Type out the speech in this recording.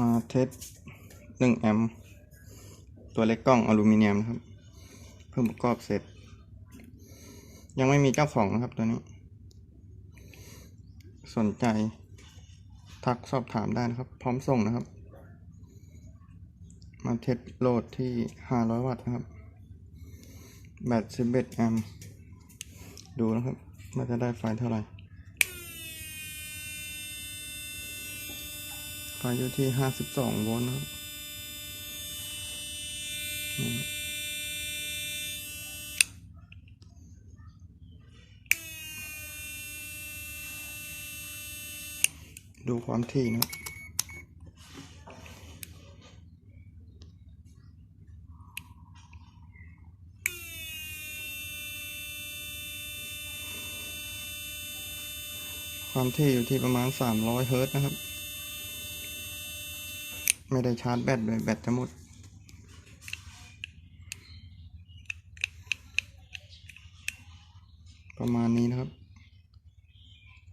มาเทสหนึ่งแอมป์ตัวเล็กกล้องอลูมิเนียมนะครับ เพิ่งประกอบเสร็จ ยังไม่มีเจ้าของนะครับตัวนี้ สนใจทักสอบถามได้นะครับ พร้อมส่งนะครับ มาเทสโหลดที่ 500 วัตต์นะครับแบต11แอมป์ดูนะครับว่าจะได้ไฟเท่าไหร่ ไฟอยู่ที่52โวลต์นะครับนี่ครับดูความถี่นะครับความถี่อยู่ที่ประมาณ 300 เฮิร์ตนะครับ ไม่ได้ชาร์จแบตเลยแบตจะหมดประมาณนี้นะครับ